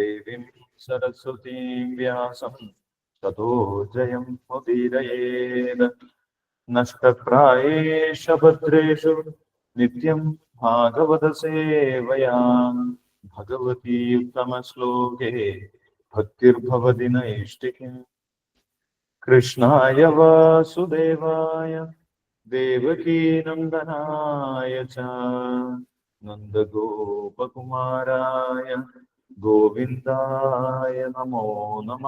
देवीं सरस्वतीं व्यासं ततो जयं मुदीरयेत् नष्टप्रायेष भद्रेषु नित्यं भागवतसेवया। भगवती उत्तमश्लोके भक्तिर्भवति न इष्टिकिम् कृष्णाय वासुदेवाय देवकीनन्दनाय च, नन्दगोपकुमाराय। ഗോവിന്ദായ നമോ നമ.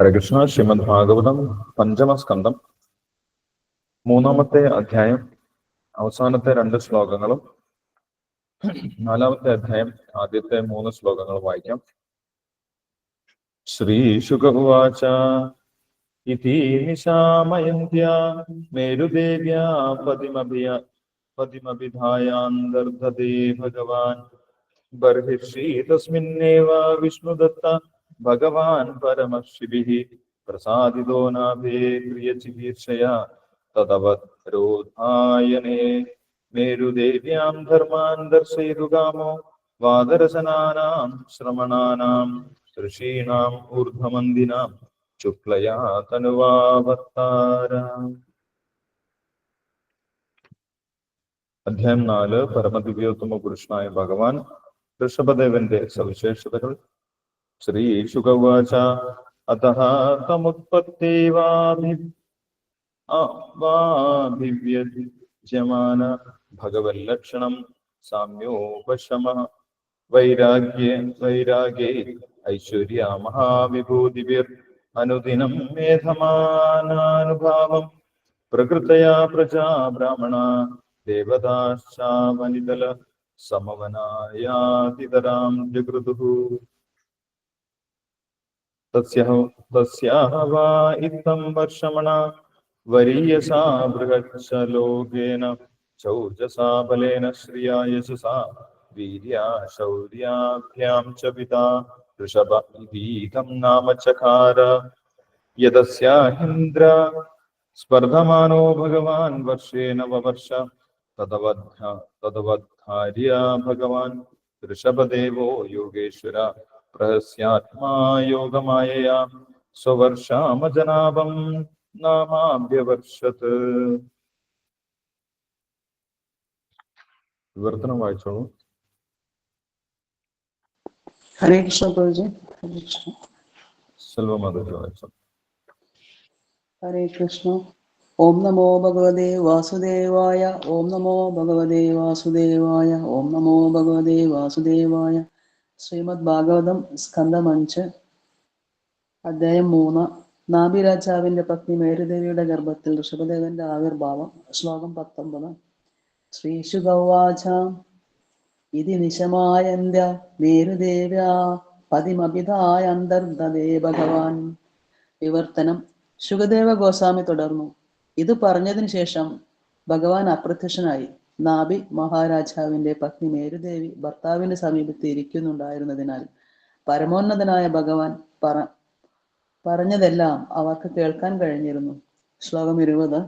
ഹരകൃഷ്ണ ശ്രീമദ് ഭാഗവതം പഞ്ചമസ്കന്ധം മൂന്നാമത്തെ അധ്യായം അവസാനത്തെ രണ്ട് ശ്ലോകങ്ങളും. നാലാമത്തെ അധ്യായം ആദ്യത്തെ മൂന്ന് ശ്ലോകങ്ങൾ വായിക്കാം. ശ്രീശുഖവാച ഇതി നിശാമയന്ത്യ മേരുദേവ്യാ പതിമഭിയ मतिमभिधायान्दर्धते भगवान्। बर्हिषि तस्मिन्नेव विष्णुदत्त भगवान् परमशिभिः प्रसादितो नाभे प्रियचिकीर्षया तदवत् मेरुदेव्यां धर्मान् दर्शयितुकामो वादरसनानां श्रमणानां ऋषीणाम् ऊर्ध्वमन्दिनां शुक्लया तनुवावत्तारा അധ്യായം നാല് പരമദിവ്യോത്തമ പുരുഷനായ ഭഗവാൻ ഋഷഭദേവന്റെ സവിശേഷതകൾ. ശ്രീ ശുഗവാച അतः തമുത്പത്തേവാഭി വാഭിവ്യജ്യമാന ഭഗവല്ലക്ഷണം സാമ്യോപശമ വൈരാഗ്യ വൈരാഗ്യേ ഐശ്വര്യ മഹാവിഭൂതിഭിർ അനുദിനം മേധമാനാനുഭാവം പ്രകൃതയാ പ്രജാ ബ്രാഹ്മണ ദേവതാശ്ചാവനിതല സമവനായാതിതരാം ജഗൃതുഃ തസ്യഹ വാ ഇത്തം വർഷമണ. വരീയസാ ബൃഹച്ഛ ലോകേന ചൗജസാ ബലേന ശ്രിയാ യശസാ വീര്യാ ശൗര്യാഭ്യാം ച പിതാ. ഋഷഭ ഇതീതം നാമ ചകാര യദസ്യാഹിന്ദ്ര. സ്പർധമാനോ ഭഗവാൻ വർഷേണ വവർഷ തദവദ്ധ തദവദ്ധാര്യ ഭഗവാൻ ഋഷഭദേവോ യോഗേശ്വര പ്രഹസ്യാത്മാ യോഗമായയാ സ്വവർഷാമജനാഭം നാമാഭ്യവർഷത് വിവർത്തനം വായിച്ചോളൂ ഹരേ കൃഷ്ണ പ്രഭുജി ഹരേ കൃഷ്ണ സെൽവമാധവ വായിച്ചോളൂ ഹരേ കൃഷ്ണ ഓം നമോ ഭഗവതേ വാസുദേവായ ഓം നമോ ഭഗവതേ വാസുദേവായ ഓം നമോ ഭഗവതേ വാസുദേവായ. ശ്രീമദ് ഭാഗവതം സ്കന്ധം അഞ്ച് അദ്ദേഹം മൂന്ന്. നാഭിരാജാവിന്റെ പത്നി മേരുദേവിയുടെ ഗർഭത്തിൽ ഋഷഭദേവന്റെ ആവിർഭാവം. ശ്ലോകം പത്തൊമ്പത്. ശ്രീശുഗൗവാച ഇതി നിശമായന്ത്യ മേരുദേവ്യാ പതിമഭിധായ അന്തർദേ ഭഗവാൻ. വിവർത്തനം. ശുഗദേവ ഗോസ്വാമി തുടർന്നു. ഇത് പറഞ്ഞതിന് ശേഷം ഭഗവാൻ അപ്രത്യക്ഷനായി. നാഭി മഹാരാജാവിന്റെ പത്നി മേരുദേവി ഭർത്താവിന്റെ സമീപത്ത് ഇരിക്കുന്നുണ്ടായിരുന്നതിനാൽ പരമോന്നതനായ ഭഗവാൻ പറ പറഞ്ഞതെല്ലാം അവർക്ക് കേൾക്കാൻ കഴിഞ്ഞിരുന്നു. ശ്ലോകം ഇരുപത്.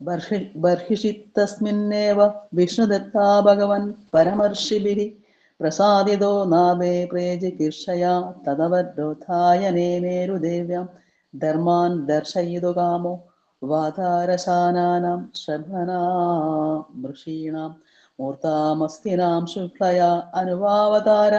ബർഹി ബർഹിഷിത്തസ്മിന്നേവ വിഷ്ണുദത്താ ഭഗവൻ പരമർഷിഭിः പ്രസാദിതോ നാഭേ പ്രേജികീർഷയാ തദവരോധായനേ മേരുദേവ്യാം ധർമാൻ ദർശയിതു കാമോ വാതാരശാനാനാം ശ്രഭനാ ഋഷീണാം മൂർത്താമസ്തിനാം ശുക്ലയ അനുവാവതാര.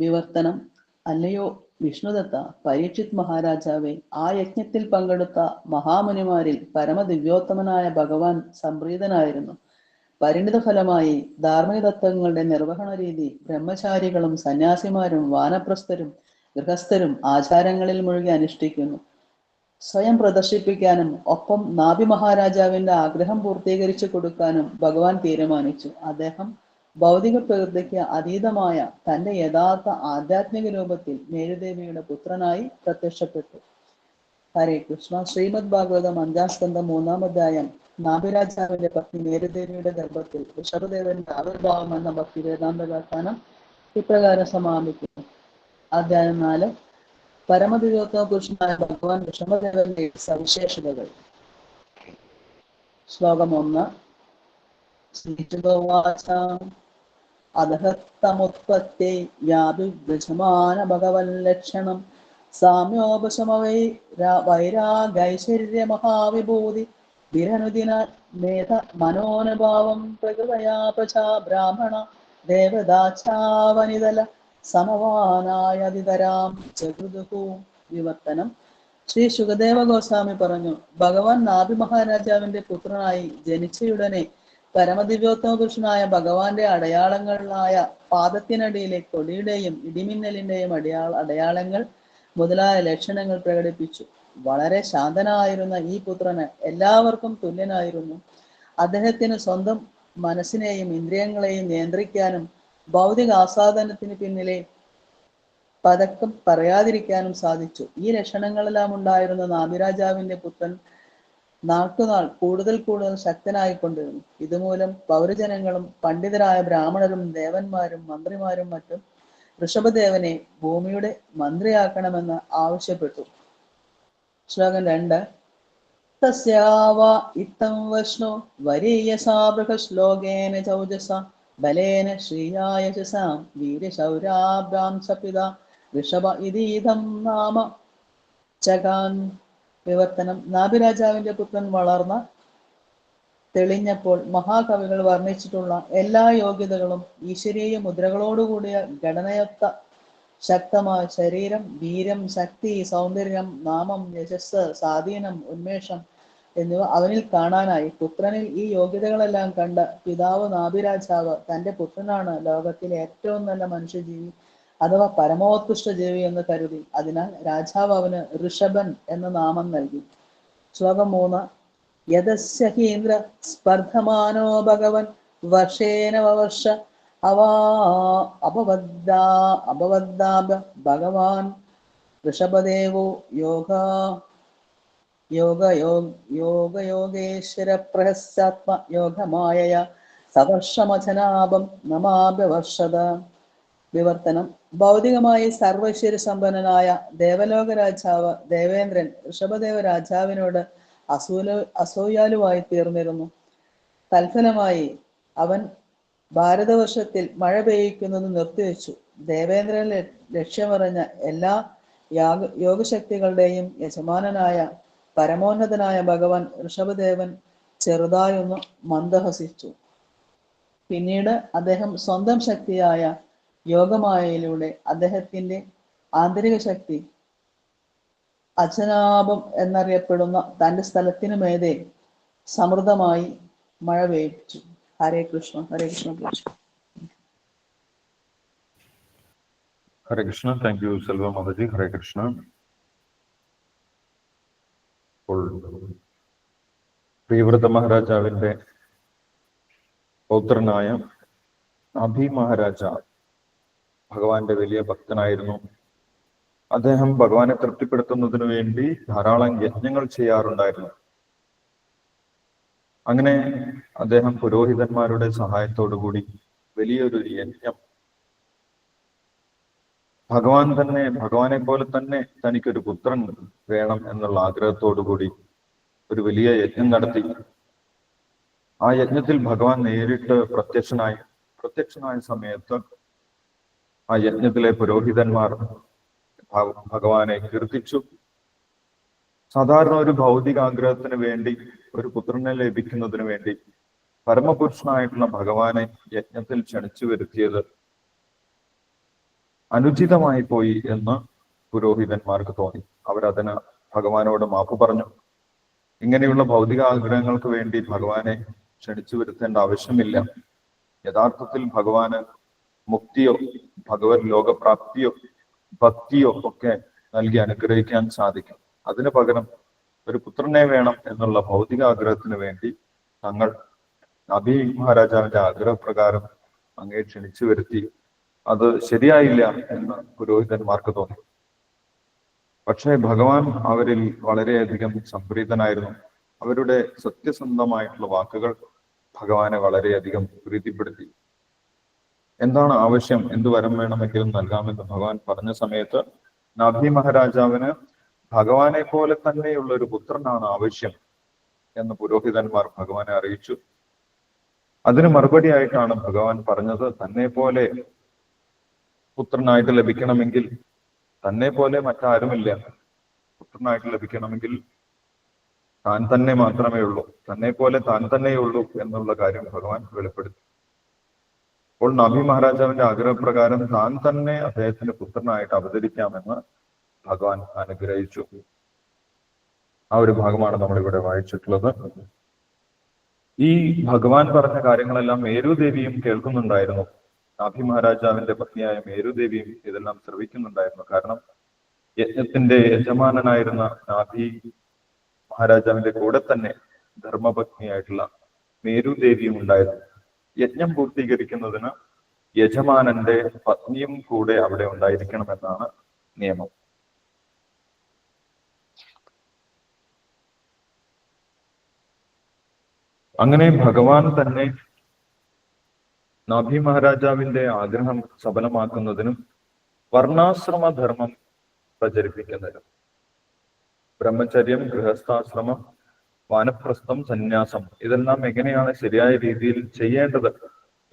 വിവർത്തനം. അല്ലയോ വിഷ്ണുദത്ത പരീക്ഷിത് മഹാരാജാവെ ആ യജ്ഞത്തിൽ പങ്കെടുത്ത മഹാമുനിമാരിൽ പരമദിവ്യോത്തമനായ ഭഗവാൻ സംപ്രീതനായിരുന്നു. പരിണിത ഫലമായി ധാർമ്മിക തത്വങ്ങളുടെ നിർവഹണ രീതി ബ്രഹ്മചാരികളും സന്യാസിമാരും വാനപ്രസ്ഥരും ഗൃഹസ്ഥരും ആചാരങ്ങളിൽ മുഴുകി അനുഷ്ഠിക്കുന്നു. സ്വയം പ്രദർശിപ്പിക്കാനും ഒപ്പം നാഭി മഹാരാജാവിന്റെ ആഗ്രഹം പൂർത്തീകരിച്ചു കൊടുക്കാനും ഭഗവാൻ തീരുമാനിച്ചു. അദ്ദേഹം ഭൗതിക പ്രകൃതിക്ക് അതീതമായ തന്റെ യഥാർത്ഥ ആധ്യാത്മിക രൂപത്തിൽ മേരുദേവിയുടെ പുത്രനായി പ്രത്യക്ഷപ്പെട്ടു. ഹരേ കൃഷ്ണ. ശ്രീമദ് ഭാഗവതം അഞ്ചാം സ്കന്ധം മൂന്നാം അധ്യായം. നാഭിരാജാവിന്റെ പത്നി മേരുദേവിയുടെ ഗർഭത്തിൽ ഋഷഭദേവന്റെ ആവിർഭാവം എന്ന ഭക്തി വേദാന്ത വ്യാഖ്യാനം ഇപ്രകാരം സമാപിക്കുന്നു. അധ്യായം നാല് പരമദിവോത്തമ പുരുഷനായ ഭഗവാൻ വിഷമദേവന്റെ സവിശേഷതകൾ. ശ്ലോകം ഒന്ന്. ശ്രീചുഗവാച അധഹത്തമുത്പത്തേ വ്യാപിവ്രജമാന ഭഗവല്ലക്ഷണം സാമ്യോപശമവൈ വൈരാഗൈശ്വര്യ മഹാവിഭൂതി വിരനുദിന മേധ മനോനുഭാവം പ്രകൃതയാ പ്രജാ ബ്രാഹ്മണ ദേവദാചാവനിതല സമവാനായതിതരാം. ജഗൃദുഹു വിവർത്തനം. ശ്രീ സുഖദേവ ഗോസ്വാമി പറഞ്ഞു ഭഗവാൻ നാഭി മഹാരാജാവിന്റെ പുത്രനായി ജനിച്ചയുടനെ പരമദിവ്യോത്തമ പുരുഷനായ ഭഗവാന്റെ അടയാളങ്ങളായ പാദത്തിനടിയിലെ കൊടിയുടെയും ഇടിമിന്നലിന്റെയും അടയാള അടയാളങ്ങൾ മുതലായ ലക്ഷണങ്ങൾ പ്രകടിപ്പിച്ചു. വളരെ ശാന്തനായിരുന്ന ഈ പുത്രന് എല്ലാവർക്കും തുല്യനായിരുന്നു. അദ്ദേഹത്തിന് സ്വന്തം മനസ്സിനെയും ഇന്ദ്രിയങ്ങളെയും നിയന്ത്രിക്കാനും ഭൗതിക ആസ്വാദനത്തിന് പിന്നിലെ പതക്കം പറയാതിരിക്കാനും സാധിച്ചു. ഈ ലക്ഷണങ്ങളെല്ലാം ഉണ്ടായിരുന്ന നാഭിരാജാവിന്റെ പുത്രൻ നാട്ടുനാൾ കൂടുതൽ കൂടുതൽ ശക്തനായിക്കൊണ്ടിരുന്നു. ഇതുമൂലം പൗരജനങ്ങളും പണ്ഡിതരായ ബ്രാഹ്മണരും ദേവന്മാരും മന്ത്രിമാരും മറ്റും ഋഷഭദേവനെ ഭൂമിയുടെ മന്ത്രിയാക്കണമെന്ന് ആവശ്യപ്പെട്ടു. ശ്ലോകം രണ്ട്. തസ്യാവ ഇത്തം വഷ്ണു വരീയസാ ബൃഹശ്ലോകേന ചൗജസ. ബലേന ശ്രീയായശസാം വീരശൗരാഭ്രാം സപിത ഋഷഭ ഇതീതം നാമ. ചകാൻ വിവർത്തനം. നാഭിരാജാവിന്റെ പുത്രൻ വളർന്ന തെളിഞ്ഞപ്പോൾ മഹാകവികൾ വർണിച്ചിട്ടുള്ള എല്ലാ യോഗ്യതകളും ഈശ്വരീയ മുദ്രകളോടുകൂടിയ ഘടനയൊത്ത ശക്തമായ ശരീരം വീരം ശക്തി സൗന്ദര്യം നാമം യശസ് സ്വാധീനം ഉന്മേഷം എന്നിവ അവനിൽ കാണാനായി. പുത്രനിൽ ഈ യോഗ്യതകളെല്ലാം കണ്ട പിതാവ് നാഭിരാജാവ് തന്റെ പുത്രനാണ് ലോകത്തിലെ ഏറ്റവും നല്ല മനുഷ്യജീവി അഥവാ പരമോത്കൃഷ്ട ജീവി എന്ന് കരുതി. അതിനാൽ രാജാവ് അവന് ഋഷഭൻ എന്ന നാമം നൽകി. ശ്ലോകം മൂന്ന്. യദസ്യ ഹീന്ദ്ര സ്പർദ്ധമാനോ ഭഗവൻ വർഷേനവർഷ അവാ അപവദ്ദാ അപവദ്ദാപ ഭഗവാൻ ഋഷഭദേവോ യോഗ യോഗ യോഗ യോഗേശ്വര പ്രഹസ്യാത്മ യോഗമായ സവർഷമചനാപം നമാഭ്യവർഷത. വിവർത്തനം. ഭൗതികമായി സർവശ്വര സമ്പന്നനായ ദേവലോക രാജാവ് ദേവേന്ദ്രൻ ഋഷഭദേവ രാജാവിനോട് അസൂല അസൂയാലുവായി തീർന്നിരുന്നു. തൽഫലമായി അവൻ ഭാരതവർഷത്തിൽ മഴ പെയ്യിക്കുന്നത് നിർത്തിവെച്ചു. ദേവേന്ദ്രൻ ലക്ഷ്യമറിഞ്ഞ എല്ലാ യാഗ യോഗശക്തികളുടെയും യജമാനനായ പരമോന്നതനായ ഭഗവാൻ ഋഷഭദേവൻ ചെറുതായൊന്ന് മന്ദഹസിച്ചു. പിന്നീട് അദ്ദേഹം സ്വന്തം ശക്തിയായ യോഗമായയിലൂടെ അദ്ദേഹത്തിന്റെ ആന്തരിക ശക്തി അചനാപം എന്നറിയപ്പെടുന്ന തന്റെ സ്ഥലത്തിനു മേതെ സമൃദ്ധമായി മഴ പെയ്യിച്ചു ഹരേ കൃഷ്ണ ഹരേ കൃഷ്ണ കൃഷ്ണ ഹരേ കൃഷ്ണ താങ്ക് യു സെൽവ മാതാജി. ഹരേ കൃഷ്ണ. ഇപ്പോൾ പ്രിയവ്രത മഹാരാജാവിന്റെ പൗത്രനായ അഭി മഹാരാജ ഭഗവാന്റെ വലിയ ഭക്തനായിരുന്നു. അദ്ദേഹം ഭഗവാനെ തൃപ്തിപ്പെടുത്തുന്നതിനു വേണ്ടി ധാരാളം യജ്ഞങ്ങൾ ചെയ്യാറുണ്ടായിരുന്നു. അങ്ങനെ അദ്ദേഹം പുരോഹിതന്മാരുടെ സഹായത്തോടു കൂടി വലിയൊരു യജ്ഞം ഭഗവാൻ തന്നെ ഭഗവാനെ പോലെ തന്നെ തനിക്കൊരു പുത്രൻ വേണം എന്നുള്ള ആഗ്രഹത്തോടു കൂടി ഒരു വലിയ യജ്ഞം നടത്തി. ആ യജ്ഞത്തിൽ ഭഗവാൻ നേരിട്ട് പ്രത്യക്ഷനായി പ്രത്യക്ഷനായ സമയത്ത് ആ യജ്ഞത്തിലെ പുരോഹിതന്മാർ ഭഗവാനെ കീർത്തിച്ചു. സാധാരണ ഒരു ഭൗതിക ആഗ്രഹത്തിന് വേണ്ടി ഒരു പുത്രനെ ലഭിക്കുന്നതിന് വേണ്ടി പരമപുരുഷനായിട്ടുള്ള ഭഗവാനെ യജ്ഞത്തിൽ ക്ഷണിച്ചു വരുത്തിയത് അനുചിതമായി പോയി എന്ന് പുരോഹിതന്മാർക്ക് തോന്നി. അവരതിന് ഭഗവാനോട് മാപ്പ് പറഞ്ഞു. ഇങ്ങനെയുള്ള ഭൗതിക ആഗ്രഹങ്ങൾക്ക് വേണ്ടി ഭഗവാനെ ക്ഷണിച്ചു വരുത്തേണ്ട ആവശ്യമില്ല. യഥാർത്ഥത്തിൽ ഭഗവാന് മുക്തിയോ ഭഗവത് ലോകപ്രാപ്തിയോ ഭക്തിയോ ഒക്കെ നൽകി അനുഗ്രഹിക്കാൻ സാധിക്കും. അതിനു പകരം ഒരു പുത്രനെ വേണം എന്നുള്ള ഭൗതിക ആഗ്രഹത്തിന് വേണ്ടി തങ്ങൾ അഭി മഹാരാജാവിന്റെ ആഗ്രഹപ്രകാരം അങ്ങേ ക്ഷണിച്ചു വരുത്തി അത് ശരിയായില്ല എന്ന് പുരോഹിതന്മാർക്ക് തോന്നി. പക്ഷേ ഭഗവാൻ അവരിൽ വളരെയധികം സംപ്രീതനായിരുന്നു. അവരുടെ സത്യസന്ധമായിട്ടുള്ള വാക്കുകൾ ഭഗവാനെ വളരെയധികം പ്രീതിപ്പെടുത്തി. എന്താണ് ആവശ്യം? എന്ത് വരം വേണമെങ്കിലും നൽകാമെന്ന് ഭഗവാൻ പറഞ്ഞ സമയത്ത് നാഭി മഹാരാജാവിന് ഭഗവാനെ പോലെ തന്നെയുള്ള ഒരു പുത്രനാണ് ആവശ്യം എന്ന് പുരോഹിതന്മാർ ഭഗവാനെ അറിയിച്ചു. അതിന് മറുപടിയായിട്ടാണ് ഭഗവാൻ പറഞ്ഞത് തന്നെ പോലെ പുത്രനായിട്ട് ലഭിക്കണമെങ്കിൽ തന്നെ പോലെ മറ്റാരുമില്ല. പുത്രനായിട്ട് ലഭിക്കണമെങ്കിൽ താൻ തന്നെ മാത്രമേ ഉള്ളൂ. തന്നെ പോലെ താൻ തന്നെയുള്ളൂ എന്നുള്ള കാര്യം ഭഗവാൻ വെളിപ്പെടുത്തി. അപ്പോൾ നബി മഹാരാജാവിന്റെ ആഗ്രഹപ്രകാരം താൻ തന്നെ അദ്ദേഹത്തിന്റെ പുത്രനായിട്ട് അവതരിക്കാമെന്ന് ഭഗവാൻ അനുഗ്രഹിച്ചു. ആ ഒരു ഭാഗമാണ് നമ്മളിവിടെ വായിച്ചിട്ടുള്ളത്. ഈ ഭഗവാൻ പറഞ്ഞ കാര്യങ്ങളെല്ലാം മേരുദേവിയും കേൾക്കുന്നുണ്ടായിരുന്നു. നാഭി മഹാരാജാവിന്റെ പത്നിയായ മേരുദേവിയും ഇതെല്ലാം ശ്രവിക്കുന്നുണ്ടായിരുന്നു. കാരണം യജ്ഞത്തിന്റെ യജമാനനായിരുന്ന നാഭി മഹാരാജാവിന്റെ കൂടെ തന്നെ ധർമ്മപത്നിയായിട്ടുള്ള മേരുദേവിയും ഉണ്ടായിരുന്നു. യജ്ഞം പൂർത്തീകരിക്കുന്നതിന് യജമാനന്റെ പത്നിയും കൂടെ അവിടെ ഉണ്ടായിരിക്കണമെന്നാണ് നിയമം. അങ്ങനെ ഭഗവാൻ തന്നെ നാഭി മഹാരാജാവിന്റെ ആഗ്രഹം സഫലമാക്കുന്നതിനും വർണാശ്രമ ധർമ്മം പ്രചരിപ്പിക്കുന്നതിനും. ബ്രഹ്മചര്യം ഗൃഹസ്ഥാശ്രമം വാനപ്രസ്ഥം സന്യാസം ഇതെല്ലാം എങ്ങനെയാണ് ശരിയായ രീതിയിൽ ചെയ്യേണ്ടത്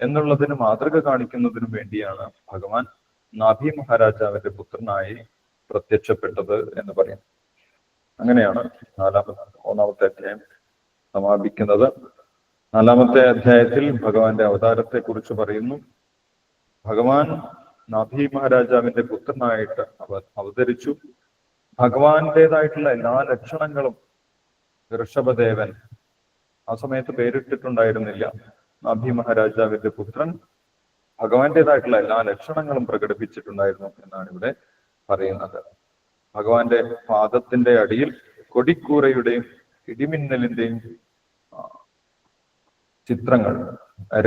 എന്നുള്ളതിന് മാതൃക കാണിക്കുന്നതിനു വേണ്ടിയാണ് ഭഗവാൻ നാഭി മഹാരാജാവിന്റെ പുത്രനായി പ്രത്യക്ഷപ്പെട്ടത് എന്ന് പറയാം അങ്ങനെയാണ് നാലാമത്തെ ഒന്നാമത്തെ അധ്യായം സമാപിക്കുന്നത്. നാലാമത്തെ അധ്യായത്തിൽ ഭഗവാന്റെ അവതാരത്തെ കുറിച്ച് പറയുന്നു. ഭഗവാൻ നഭി മഹാരാജാവിന്റെ പുത്രനായിട്ട് അവ അവതരിച്ചു. ഭഗവാന്റേതായിട്ടുള്ള എല്ലാ ലക്ഷണങ്ങളും ഋഷഭദേവൻ ആ സമയത്ത് പേരിട്ടിട്ടുണ്ടായിരുന്നില്ല. നഭി മഹാരാജാവിന്റെ പുത്രൻ ഭഗവാന്റേതായിട്ടുള്ള എല്ലാ ലക്ഷണങ്ങളും പ്രകടിപ്പിച്ചിട്ടുണ്ടായിരുന്നു എന്നാണ് ഇവിടെ പറയുന്നത്. ഭഗവാന്റെ പാദത്തിന്റെ അടിയിൽ കൊടിക്കൂറയുടെയും ഇടിമിന്നലിന്റെയും ചിത്രങ്ങൾ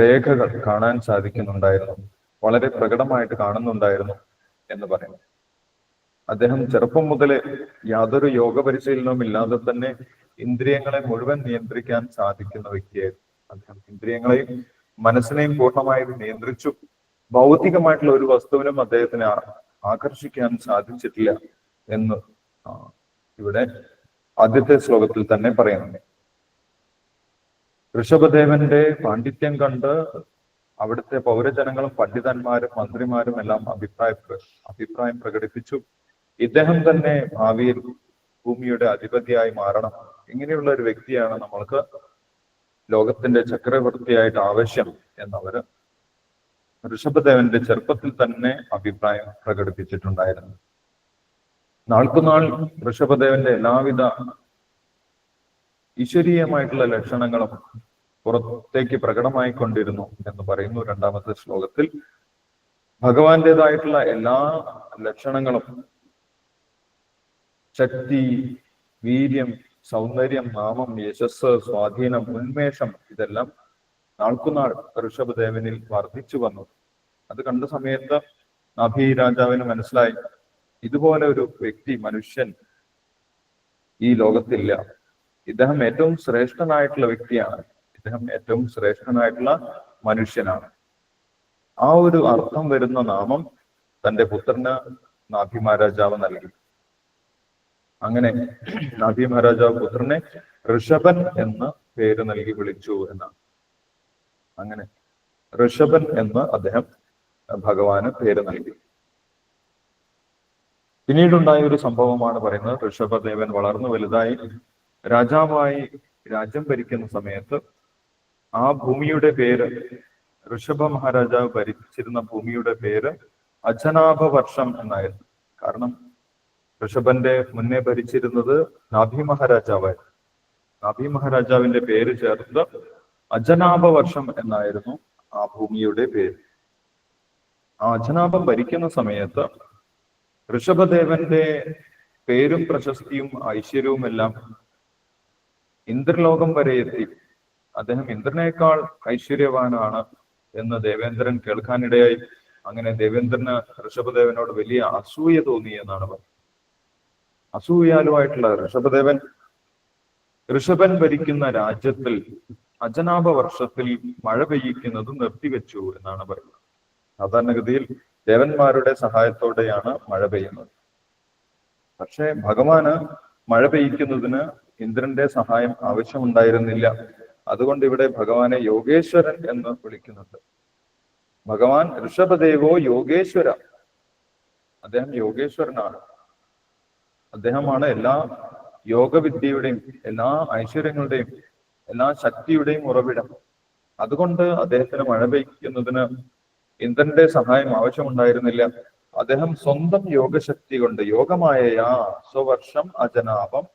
രേഖകൾ കാണാൻ സാധിക്കുന്നുണ്ടായിരുന്നു. വളരെ പ്രകടമായിട്ട് കാണുന്നുണ്ടായിരുന്നു എന്ന് പറയുന്നു. അദ്ദേഹം ചെറുപ്പം മുതലേ യാതൊരു യോഗ പരിശീലനവും ഇല്ലാതെ തന്നെ ഇന്ദ്രിയങ്ങളെ മുഴുവൻ നിയന്ത്രിക്കാൻ സാധിക്കുന്ന വ്യക്തിയായിരുന്നു. അദ്ദേഹം ഇന്ദ്രിയങ്ങളെയും മനസ്സിനെയും പൂർണമായും നിയന്ത്രിച്ചു. ഭൗതികമായിട്ടുള്ള ഒരു വസ്തുവിനും അദ്ദേഹത്തിന് ആകർഷിക്കാൻ സാധിച്ചിട്ടില്ല എന്ന് ഇവിടെ ആദ്യത്തെ ശ്ലോകത്തിൽ തന്നെ പറയുന്നുണ്ട് ഋഷഭദേവന്റെ പാണ്ഡിത്യം കണ്ട് അവിടുത്തെ പൗരജനങ്ങളും പണ്ഡിതന്മാരും മന്ത്രിമാരും എല്ലാം അഭിപ്രായ അഭിപ്രായം പ്രകടിപ്പിച്ചു. ഇദ്ദേഹം തന്നെ ഭാവിയിൽ ഭൂമിയുടെ അധിപതിയായി മാറണം. ഇങ്ങനെയുള്ള ഒരു വ്യക്തിയാണ് നമ്മൾക്ക് ലോകത്തിന്റെ ചക്രവർത്തിയായിട്ട് ആവശ്യം എന്നവര് ഋഷഭദേവന്റെ ചെറുപ്പത്തിൽ തന്നെ അഭിപ്രായം പ്രകടിപ്പിച്ചിട്ടുണ്ടായിരുന്നു. നാൾക്കുനാൾ ഋഷഭദേവന്റെ എല്ലാവിധ ഈശ്വരീയമായിട്ടുള്ള ലക്ഷണങ്ങളും പുറത്തേക്ക് പ്രകടമായിക്കൊണ്ടിരുന്നു എന്ന് പറയുന്നു രണ്ടാമത്തെ ശ്ലോകത്തിൽ. ഭഗവാന്റേതായിട്ടുള്ള എല്ലാ ലക്ഷണങ്ങളും ശക്തി വീര്യം സൗന്ദര്യം നാമം യശസ് സ്വാധീനം ഉന്മേഷം ഇതെല്ലാം നാൾക്കുനാൾ ഋഷഭദേവനിൽ വർദ്ധിച്ചു വന്നു. അത് കണ്ട സമയത്ത് നഭി രാജാവിന് മനസ്സിലായി ഇതുപോലെ ഒരു വ്യക്തി മനുഷ്യൻ ഈ ലോകത്തില്ല. ഇദ്ദേഹം ഏറ്റവും ശ്രേഷ്ഠനായിട്ടുള്ള വ്യക്തിയാണ്. ഇദ്ദേഹം ഏറ്റവും ശ്രേഷ്ഠനായിട്ടുള്ള മനുഷ്യനാണ്. ആ ഒരു അർത്ഥം വരുന്ന നാമം തന്റെ പുത്രന് നാഭി മഹാരാജാവ് നൽകി. അങ്ങനെ നാഭി മഹാരാജാവ് പുത്രനെ ഋഷഭൻ എന്ന് പേര് നൽകി വിളിച്ചു എന്നാണ്. അങ്ങനെ ഋഷഭൻ എന്ന് അദ്ദേഹം ഭഗവാന് പേര് നൽകി. പിന്നീടുണ്ടായ ഒരു സംഭവമാണ് പറയുന്നത് ഋഷഭദേവൻ വളർന്നു വലുതായി രാജാവായി രാജ്യം ഭരിക്കുന്ന സമയത്ത് ആ ഭൂമിയുടെ പേര് ഋഷഭ മഹാരാജാവ് ഭരിച്ചിരുന്ന ഭൂമിയുടെ പേര് അജനാഭ വർഷം എന്നായിരുന്നു. കാരണം ഋഷഭന്റെ മുന്നേ ഭരിച്ചിരുന്നത് നാഭി മഹാരാജാവായിരുന്നു. നാഭി മഹാരാജാവിന്റെ പേര് ചേർത്ത് അജനാഭ വർഷം എന്നായിരുന്നു ആ ഭൂമിയുടെ പേര്. ആ അജനാഭം ഭരിക്കുന്ന സമയത്ത് ഋഷഭദേവന്റെ പേരും പ്രശസ്തിയും ഐശ്വര്യവും എല്ലാം ഇന്ദ്രലോകം വരെ എത്തി. അദ്ദേഹം ഇന്ദ്രനേക്കാൾ ഐശ്വര്യവാനാണ് എന്ന് ദേവേന്ദ്രൻ കേൾക്കാനിടയായി. അങ്ങനെ ദേവേന്ദ്രന് ഋഷഭദേവനോട് വലിയ അസൂയ തോന്നി എന്നാണ് പറയുന്നത് അസൂയാലുമായിട്ടുള്ള ഋഷഭദേവൻ ഋഷഭൻ ഭരിക്കുന്ന രാജ്യത്തിൽ അജനാഭ വർഷത്തിൽ മഴ പെയ്യിക്കുന്നത് നിർത്തിവെച്ചു എന്നാണ് പറയുന്നത്. സാധാരണഗതിയിൽ ദേവന്മാരുടെ സഹായത്തോടെയാണ് മഴ പെയ്യുന്നത്. പക്ഷേ ഭഗവാന് മഴ പെയ്യിക്കുന്നതിന് ഇന്ദ്രന്റെ സഹായം ആവശ്യമുണ്ടായിരുന്നില്ല. അതുകൊണ്ട് ഇവിടെ ഭഗവാനെ യോഗേശ്വരൻ എന്ന് വിളിക്കുന്നുണ്ട്. ഭഗവാൻ ഋഷഭദേവോ യോഗേശ്വര? അദ്ദേഹം യോഗേശ്വരനാണ്. അദ്ദേഹമാണ് എല്ലാ യോഗവിദ്യയുടെയും എല്ലാ ഐശ്വര്യങ്ങളുടെയും എല്ലാ ശക്തിയുടെയും ഉറവിടം. അതുകൊണ്ട് അദ്ദേഹത്തിന് മഴ പെയ്ക്കുന്നതിന് ഇന്ദ്രന്റെ സഹായം ആവശ്യമുണ്ടായിരുന്നില്ല. അദ്ദേഹം സ്വന്തം യോഗശക്തി കൊണ്ട് യോഗമായ സ്വവർഷം അജനാപം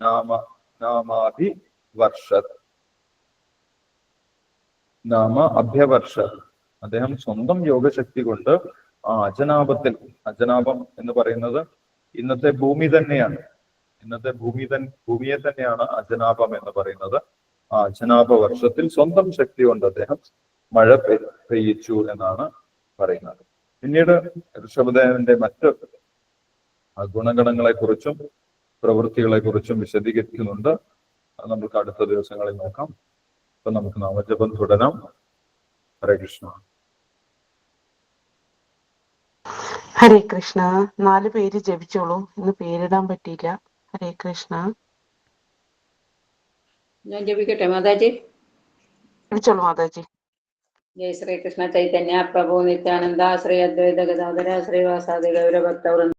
നാമ നാമാഭി വർഷത്. നാമ അഭ്യവർഷ അദ്ദേഹം സ്വന്തം യോഗശക്തി കൊണ്ട് ആ അജനാപത്തിൽ അജനാപം എന്ന് പറയുന്നത് ഇന്നത്തെ ഭൂമി തന്നെയാണ്. ഇന്നത്തെ ഭൂമി തൻ ഭൂമിയെ തന്നെയാണ് അജനാപം എന്ന് പറയുന്നത്. ആ അജനാപ വർഷത്തിൽ സ്വന്തം ശക്തി കൊണ്ട് അദ്ദേഹം മഴ പെയ്യിച്ചു എന്നാണ് പറയുന്നത്. പിന്നീട് ഋഷഭദേവന്റെ മറ്റ് ഗുണഗണങ്ങളെ കുറിച്ചും പ്രവൃത്തികളെ കുറിച്ചും വിശദീകരിക്കുന്നുണ്ട്. അത് നമുക്ക് അടുത്ത ദിവസങ്ങളിൽ നോക്കാം. അപ്പൊ നമുക്ക് നാമജപം തുടരാം. ഹരേ കൃഷ്ണ. ഹരേ കൃഷ്ണ. നാല് പേര് ജപിച്ചോളൂ. ഇന്ന് പേരിടാൻ പറ്റിയില്ല. ഹരേ കൃഷ്ണ. ഞാൻ ജപിക്കട്ടെ മാതാജി? ജപിച്ചോളൂ മാതാജി. ജയ ശ്രീകൃഷ്ണ ചൈതന്യ പ്രഭു നിത്യാനന്ദ ശ്രീ അദ്വൈത ഗതാധര ശ്രീവാസാദി ഗൗരഭക്തവൃന്ദ